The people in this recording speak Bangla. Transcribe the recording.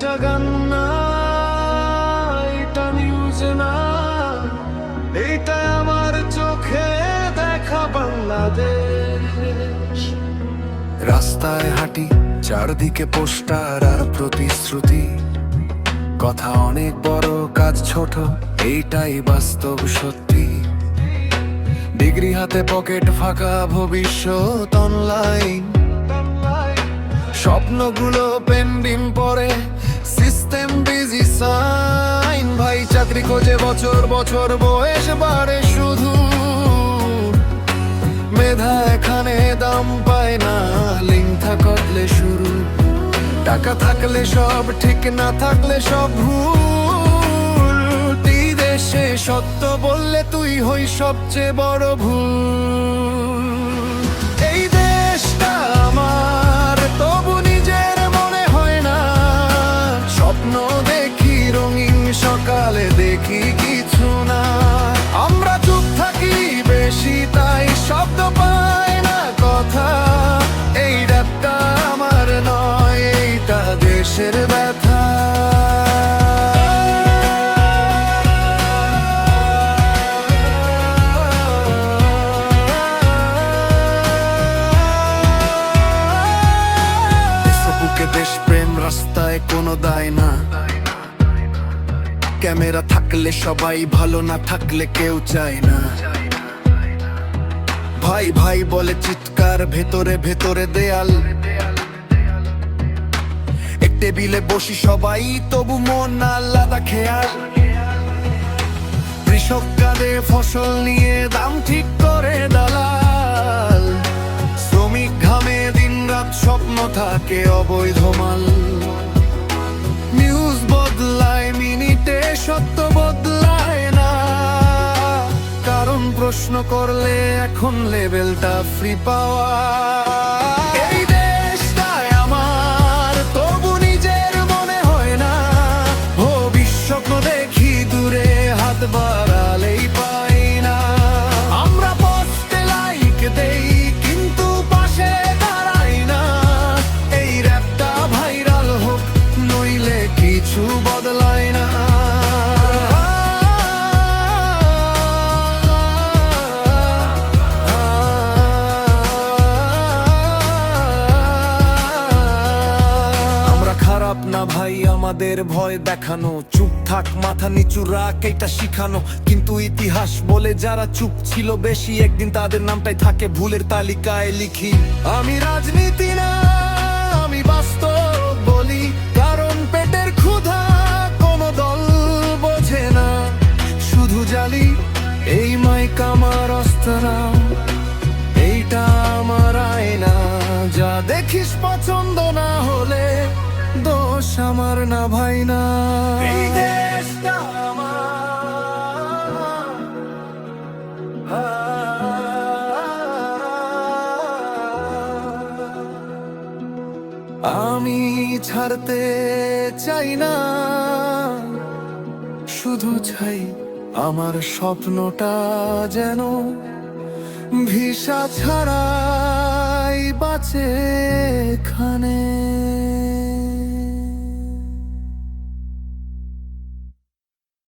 এটা গান না এটা নিউজ না। এটা আমার চোখে দেখা বাংলাদেশ। রাস্তায় হাঁটি চারদিকে পোস্টার আর প্রতিশ্রুতি। কথা অনেক বড় কাজ ছোট এইটাই বাস্তব সত্যি। ডিগ্রি হাতে পকেট ফাঁকা ভবিষ্যৎ অনলাইন স্বপ্নগুলো পেন্ডিং পরে সিস্টেম বিজি সাইন ভাই চাকরি খোঁজে বছর বছর বয়স বাড়ে শুধু। মেধা এখানে দাম পায় না লিঙ্ক থাকলে শুরু। টাকা থাকলে সব, ঠিক না থাকলে সব ভুল। দেশে সত্য বললে তুই হই সবচেয়ে বড় ভুল। দেখি কিছু না। আমরা চুপ থাকি বেশি, তাই শব্দ পায় না কথা। এই রাতটা আমার নয়, এইটা দেশের ব্যথা। দেশ প্রেম রাস্তায় কোনো দায় না। ক্যামেরা থাকলে সবাই ভালো না থাকলে কেউ চায় না। ভাই ভাই বলে চিৎকার, ভেতরে ভেতরে দেয়াল। টেবিলে বসি সবাই, তবু মন আলাদা খেয়াল। কৃষক কাঁদে ফসল নিয়ে দাম ঠিক করে দালাল? শ্রমিক ঘামে দিন রাত স্বপ্ন থাকে অবৈধ মাল। প্রশ্ন করলে এখন লেভেলটা ফ্রি পাওয়া। আমাদের ভয় দেখানো, চুপ থাক, মাথা নিচু রাখ এটা শিখানো। কিন্তু ইতিহাস বলে যারা চুপ ছিল বেশি, একদিন তাদের নামটাই থাকে ভুলের তালিকায় লিখি। আমি রাজনীতি না, আমি বাস্তব বলি, কারণ পেটের ক্ষুধা কোনো দল বোঝে না। শুধু জালি, এই মাইক আমার অস্ত্রা এইটা আমার আয়না। যা দেখিস পছন্দ আমার না ভাই না। এই দেশটা আমার। আমি ছাড়তে চাই না। শুধু চাই আমার স্বপ্নটা যেন ভিসা ছাড়াই বাঁচে এখানে।